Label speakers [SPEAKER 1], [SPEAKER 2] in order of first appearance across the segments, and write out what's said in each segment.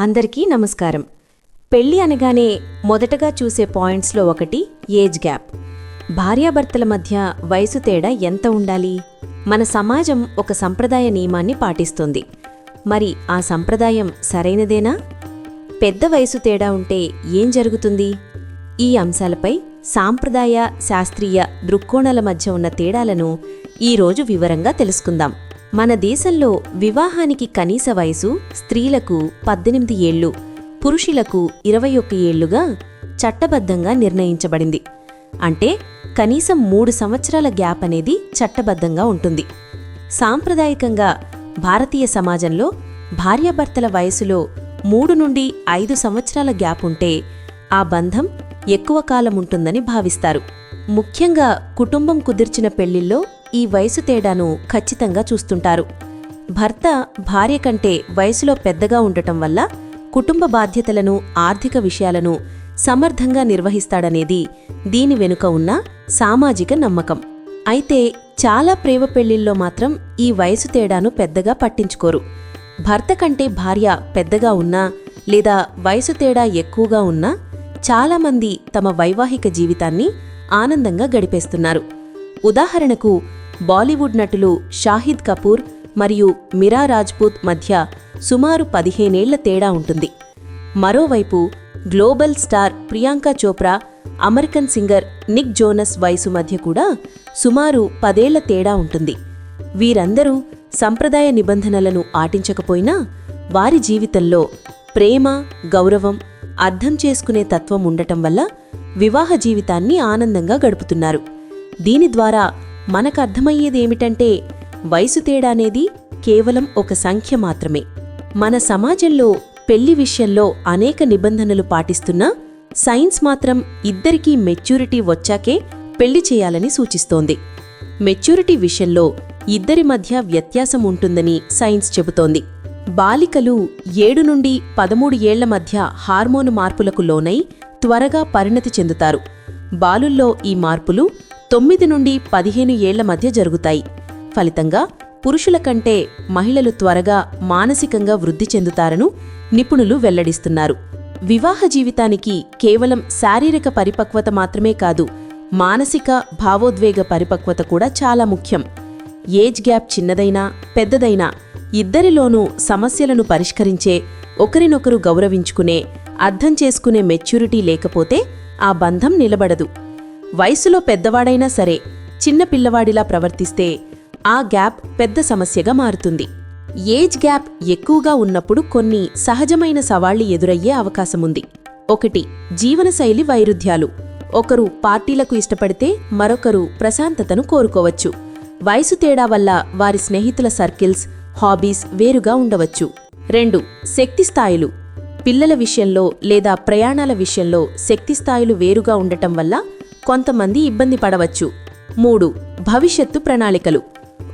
[SPEAKER 1] అందరికీ నమస్కారం. పెళ్ళి అనగానే మొదటగా చూసే పాయింట్స్లో ఒకటి ఏజ్ గ్యాప్. భార్యాభర్తల మధ్య వయసు తేడా ఎంత ఉండాలి? మన సమాజం ఒక సంప్రదాయ నియమాన్ని పాటిస్తుంది. మరి ఆ సంప్రదాయం సరైనదేనా? పెద్ద వయసు తేడా ఉంటే ఏం జరుగుతుంది? ఈ అంశాలపై సాంప్రదాయ శాస్త్రీయ దృక్కోణాల మధ్య ఉన్న తేడాలను ఈరోజు వివరంగా తెలుసుకుందాం. మన దేశంలో వివాహానికి కనీస వయసు స్త్రీలకు పద్దెనిమిది ఏళ్ళు పురుషులకు ఇరవై ఒక్క ఏళ్ళుగా చట్టబద్ధంగా నిర్ణయించబడింది. అంటే కనీసం మూడు సంవత్సరాల గ్యాప్ అనేది చట్టబద్ధంగా ఉంటుంది. సాంప్రదాయకంగా భారతీయ సమాజంలో భార్యాభర్తల వయసులో మూడు నుండి ఐదు సంవత్సరాల గ్యాప్ ఉంటే ఆ బంధం ఎక్కువ కాలం ఉంటుందని భావిస్తారు. ముఖ్యంగా కుటుంబం కుదిర్చిన పెళ్ళిల్లో ఈ వయసు తేడాను ఖచ్చితంగా చూస్తుంటారు. భర్త భార్య కంటే వయసులో పెద్దగా ఉండటం వల్ల కుటుంబ బాధ్యతలను ఆర్థిక విషయాలను సమర్థంగా నిర్వహిస్తాడనేది దీని వెనుక ఉన్న సామాజిక నమ్మకం. అయితే చాలా ప్రేమ పెళ్ళిల్లో మాత్రం ఈ వయసు తేడాను పెద్దగా పట్టించుకోరు. భర్త కంటే భార్య పెద్దగా ఉన్నా లేదా వయసు తేడా ఎక్కువగా ఉన్నా చాలామంది తమ వైవాహిక జీవితాన్ని ఆనందంగా గడిపేస్తున్నారు. ఉదాహరణకు బాలీవుడ్ నటులు షాహిద్ కపూర్ మరియు మిరా రాజ్పూత్ మధ్య సుమారు పదిహేనేళ్ళ తేడా ఉంటుంది. మరోవైపు global star Priyanka Chopra American singer Nick Jonas వయసు మధ్య కూడా సుమారు పదేళ్ళ తేడా ఉంటుంది. వీరందరూ సంప్రదాయ నిబంధనలను ఆటించకపోయినా వారి జీవితంలో ప్రేమ గౌరవం అర్థం చేసుకునే తత్వం ఉండటం వల్ల వివాహ జీవితాన్ని ఆనందంగా గడుపుతున్నారు. దీని ద్వారా మనకు అర్థమయ్యేదేమిటంటే వయసు తేడా అనేది కేవలం ఒక సంఖ్య మాత్రమే. మన సమాజంలో పెళ్ళి విషయంలో అనేక నిబంధనలు పాటిస్తున్నా సైన్స్ మాత్రం ఇద్దరికీ మెచ్యూరిటీ వచ్చాకే పెళ్ళి చేయాలని సూచిస్తోంది. మెచ్యూరిటీ విషయంలో ఇద్దరి మధ్య వ్యత్యాసం ఉంటుందని సైన్స్ చెబుతోంది. బాలికలు ఏడు నుండి పదమూడు ఏళ్ళ మధ్య హార్మోను మార్పులకు లోనై త్వరగా పరిణతి చెందుతారు. బాలుల్లో ఈ మార్పులు తొమ్మిది నుండి పదిహేను ఏళ్ళ మధ్య జరుగుతాయి. ఫలితంగా పురుషుల కంటే మహిళలు త్వరగా మానసికంగా వృద్ధి చెందుతారను నిపుణులు వెల్లడిస్తున్నారు. వివాహ జీవితానికి కేవలం శారీరక పరిపక్వత మాత్రమే కాదు మానసిక భావోద్వేగ పరిపక్వత కూడా చాలా ముఖ్యం. ఏజ్ గ్యాప్ చిన్నదైనా పెద్దదైనా ఇద్దరిలోనూ సమస్యలను పరిష్కరించే ఒకరినొకరు గౌరవించుకునే అర్థం చేసుకునే మెచ్యూరిటీ లేకపోతే ఆ బంధం నిలబడదు. వయసులో పెద్దవాడైనా సరే చిన్న పిల్లవాడిలా ప్రవర్తిస్తే ఆ గ్యాప్ పెద్ద సమస్యగా మారుతుంది. ఏజ్ గ్యాప్ ఎక్కువగా ఉన్నప్పుడు కొన్ని సహజమైన సవాళ్ళు ఎదురయ్యే అవకాశముంది. ఒకటి జీవనశైలి వైరుధ్యాలు. ఒకరు పార్టీలకు ఇష్టపడితే మరొకరు ప్రశాంతతను కోరుకోవచ్చు. వయసు తేడా వల్ల వారి స్నేహితుల సర్కిల్స్ హాబీస్ వేరుగా ఉండవచ్చు. రెండు శక్తి స్థాయిలు. పిల్లల విషయంలో లేదా ప్రయాణాల విషయంలో శక్తి స్థాయిలు వేరుగా ఉండటం వల్ల కొంతమంది ఇబ్బంది పడవచ్చు. మూడు భవిష్యత్తు ప్రణాళికలు.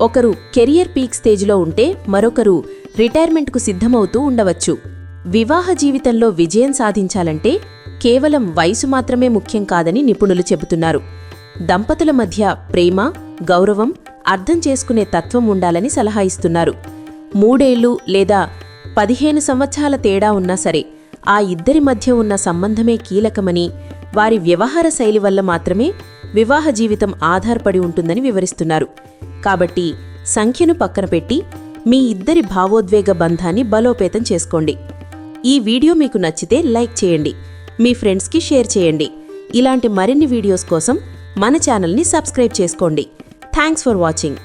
[SPEAKER 1] ఒకరు కెరియర్ పీక్ స్టేజ్లో ఉంటే మరొకరు రిటైర్మెంట్కు సిద్ధమవుతూ ఉండవచ్చు. వివాహ జీవితంలో విజయం సాధించాలంటే కేవలం వయసు మాత్రమే ముఖ్యం కాదని నిపుణులు చెబుతున్నారు. దంపతుల మధ్య ప్రేమ గౌరవం అర్థం చేసుకునే తత్వం ఉండాలని సలహా ఇస్తున్నారు. మూడేళ్ళు లేదా పదిహేను సంవత్సరాల తేడా ఉన్నా సరే ఆ ఇద్దరి మధ్య ఉన్న సంబంధమే కీలకమని వారి వ్యవహార శైలి వల్ల మాత్రమే వివాహ జీవితం ఆధారపడి ఉంటుందని వివరిస్తున్నారు. కాబట్టి సంఖ్యను పక్కన పెట్టి మీ ఇద్దరి భావోద్వేగ బంధాన్ని బలోపేతం చేసుకోండి. ఈ వీడియో మీకు నచ్చితే లైక్ చేయండి. మీ ఫ్రెండ్స్కి షేర్ చేయండి. ఇలాంటి మరిన్ని వీడియోస్ కోసం మన ఛానల్ని సబ్స్క్రైబ్ చేసుకోండి. Thanks for watching.